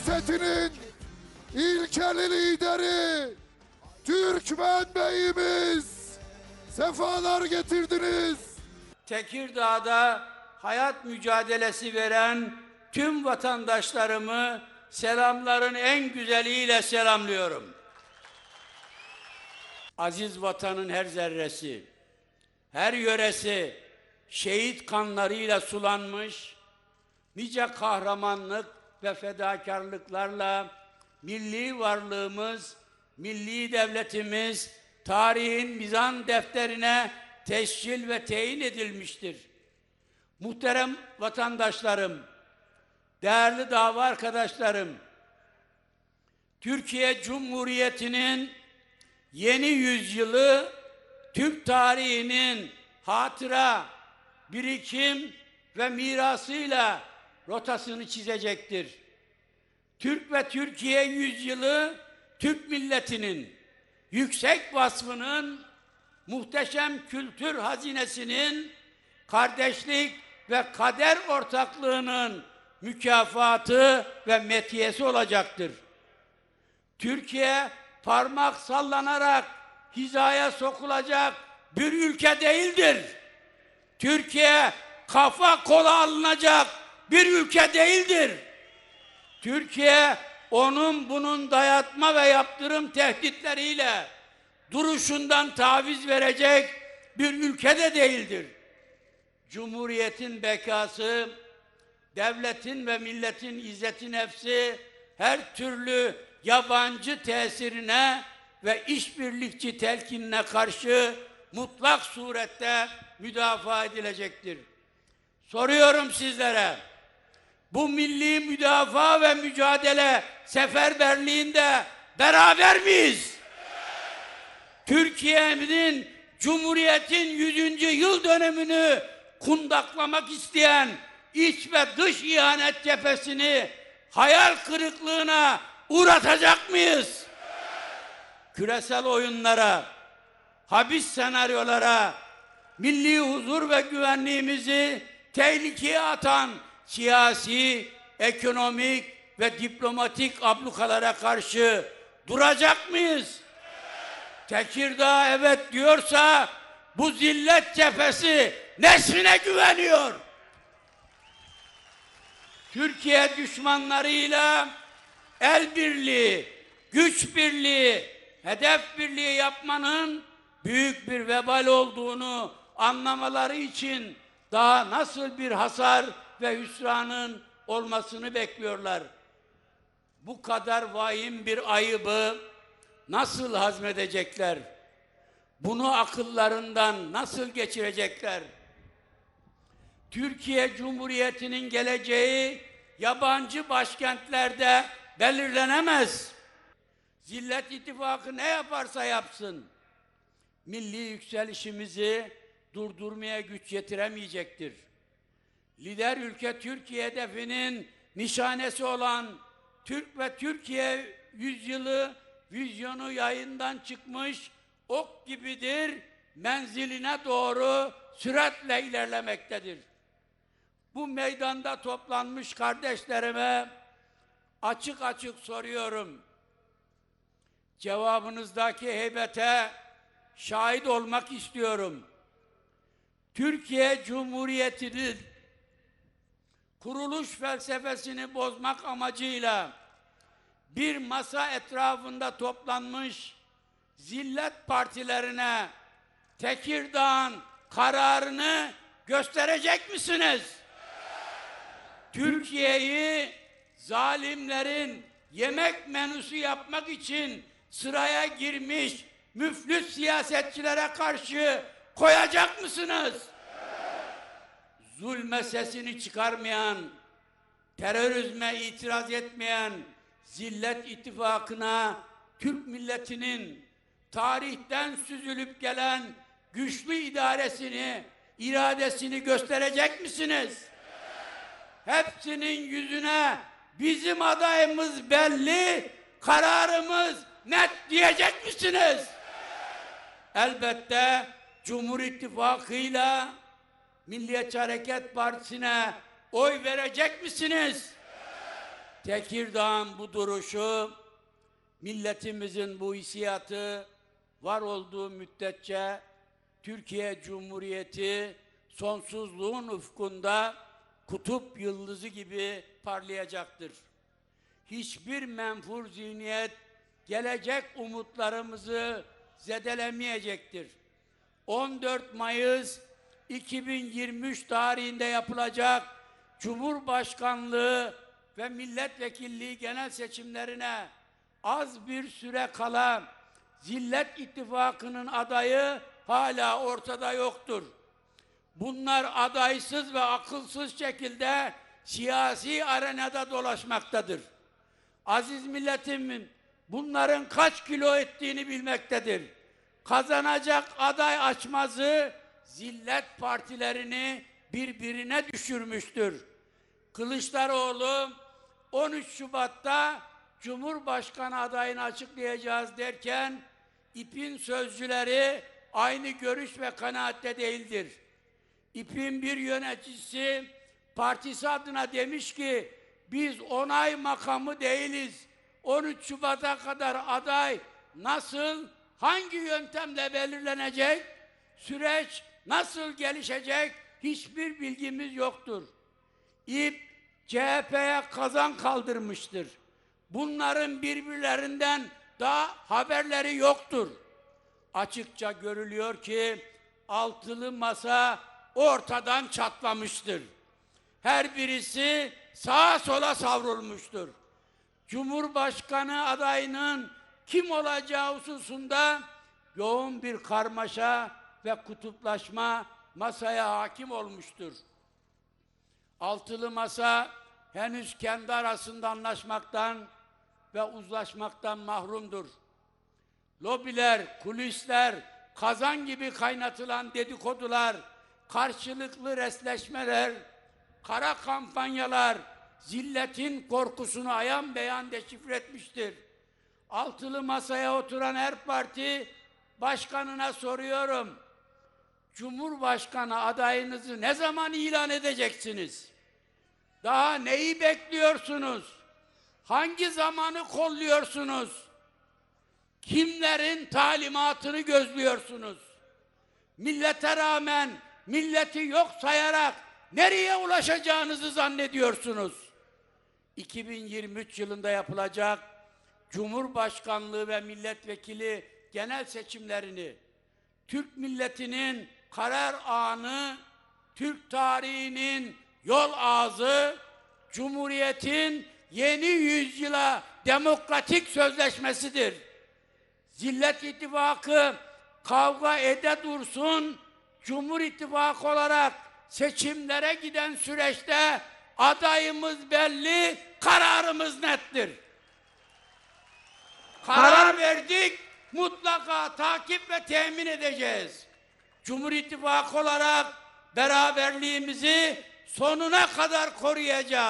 siyasetinin ilkeli lideri Türkmen Beyimiz sefalar getirdiniz. Tekirdağ'da hayat mücadelesi veren tüm vatandaşlarımı selamların en güzeliyle selamlıyorum. Aziz vatanın her zerresi, her yöresi şehit kanlarıyla sulanmış, nice kahramanlık ve fedakarlıklarla milli varlığımız, milli devletimiz tarihin mizan defterine tescil ve teyin edilmiştir. Muhterem vatandaşlarım, değerli dava arkadaşlarım, Türkiye Cumhuriyeti'nin yeni yüzyılı Türk tarihinin hatıra, birikim ve mirasıyla rotasını çizecektir. Türk ve Türkiye yüzyılı Türk milletinin yüksek vasfının, muhteşem kültür hazinesinin, kardeşlik ve kader ortaklığının mükafatı ve metiyesi olacaktır. Türkiye parmak sallanarak hizaya sokulacak bir ülke değildir. Türkiye kafa kola alınacak bir ülke değildir. Türkiye onun bunun dayatma ve yaptırım tehditleriyle duruşundan taviz verecek bir ülke de değildir. Cumhuriyetin bekası, devletin ve milletin izzeti nefsi her türlü yabancı tesirine ve işbirlikçi telkinine karşı mutlak surette müdafaa edilecektir. Soruyorum sizlere, bu milli müdafaa ve mücadele seferberliğinde beraber miyiz? Türkiye'nin Cumhuriyet'in 100. yıl dönümünü kundaklamak isteyen iç ve dış ihanet cephesini hayal kırıklığına uğratacak mıyız? Küresel oyunlara, habis senaryolara, milli huzur ve güvenliğimizi tehlikeye atan siyasi, ekonomik ve diplomatik ablukalara karşı duracak mıyız? Tekirdağ evet diyorsa bu zillet cephesi nesine güveniyor? Türkiye düşmanlarıyla el birliği, güç birliği, hedef birliği yapmanın büyük bir vebal olduğunu anlamaları için daha nasıl bir hasar ve hüsranın olmasını bekliyorlar. Bu kadar vahim bir ayıbı nasıl hazmedecekler? Bunu akıllarından nasıl geçirecekler? Türkiye Cumhuriyeti'nin geleceği yabancı başkentlerde belirlenemez. Zillet ittifakı ne yaparsa yapsın, milli yükselişimizi durdurmaya güç yetiremeyecektir. Lider ülke Türkiye hedefinin nişanesi olan Türk ve Türkiye yüzyılı vizyonu yayından çıkmış ok gibidir, menziline doğru süratle ilerlemektedir. Bu meydanda toplanmış kardeşlerime açık açık soruyorum. Cevabınızdaki heybete şahit olmak istiyorum. Türkiye Cumhuriyeti'nin kuruluş felsefesini bozmak amacıyla bir masa etrafında toplanmış zillet partilerine Tekirdağ'ın kararını gösterecek misiniz? Türkiye'yi zalimlerin yemek menüsü yapmak için sıraya girmiş müflüs siyasetçilere karşı koyacak mısınız? Zulme sesini çıkarmayan, terörizme itiraz etmeyen zillet ittifakına Türk milletinin tarihten süzülüp gelen güçlü idaresini, iradesini gösterecek misiniz? Hepsinin yüzüne bizim adayımız belli, kararımız net diyecek misiniz? Elbette Cumhur İttifakı'yla Milliyetçi Hareket Partisi'ne oy verecek misiniz? Tekirdağ'ın bu duruşu, milletimizin bu hissiyatı var olduğu müddetçe Türkiye Cumhuriyeti sonsuzluğun ufkunda kutup yıldızı gibi parlayacaktır. Hiçbir menfur zihniyet gelecek umutlarımızı zedelemeyecektir. 14 Mayıs 2023 tarihinde yapılacak Cumhurbaşkanlığı ve milletvekilliği genel seçimlerine az bir süre kala Zillet İttifakı'nın adayı hala ortada yoktur. Bunlar adaysız ve akılsız şekilde siyasi arenada dolaşmaktadır. Aziz milletimin bunların kaç kilo ettiğini bilmektedir. Kazanacak aday açmazı zillet partilerini birbirine düşürmüştür. Kılıçdaroğlu 13 Şubat'ta Cumhurbaşkanı adayını açıklayacağız derken İP'in sözcüleri aynı görüş ve kanaatte değildir. İP'in bir yöneticisi partisi adına demiş ki biz onay makamı değiliz. 13 Şubat'a kadar aday nasıl, hangi yöntemle belirlenecek, süreç nasıl gelişecek hiçbir bilgimiz yoktur. İP CHP'ye kazan kaldırmıştır. Bunların birbirlerinden daha haberleri yoktur. Açıkça görülüyor ki altılı masa ortadan çatlamıştır. Her birisi sağa sola savrulmuştur. Cumhurbaşkanı adayının kim olacağı hususunda yoğun bir karmaşa ve kutuplaşma masaya hakim olmuştur. Altılı masa henüz kendi arasında anlaşmaktan ve uzlaşmaktan mahrumdur. Lobiler, kulisler, kazan gibi kaynatılan dedikodular, karşılıklı resleşmeler, kara kampanyalar, zilletin korkusunu ayan beyan deşifre etmiştir. Altılı masaya oturan her parti başkanına soruyorum. Cumhurbaşkanı adayınızı ne zaman ilan edeceksiniz? Daha neyi bekliyorsunuz? Hangi zamanı kolluyorsunuz? Kimlerin talimatını gözlüyorsunuz? Millete rağmen milleti yok sayarak nereye ulaşacağınızı zannediyorsunuz? 2023 yılında yapılacak Cumhurbaşkanlığı ve milletvekili genel seçimlerini Türk milletinin karar anı, Türk tarihinin yol ağzı, Cumhuriyet'in yeni yüzyıla demokratik sözleşmesidir. Zillet İttifakı kavga ede dursun, Cumhur İttifakı olarak seçimlere giden süreçte adayımız belli, kararımız nettir. Karar verdik, mutlaka takip ve temin edeceğiz. Cumhur İttifakı olarak beraberliğimizi sonuna kadar koruyacağız.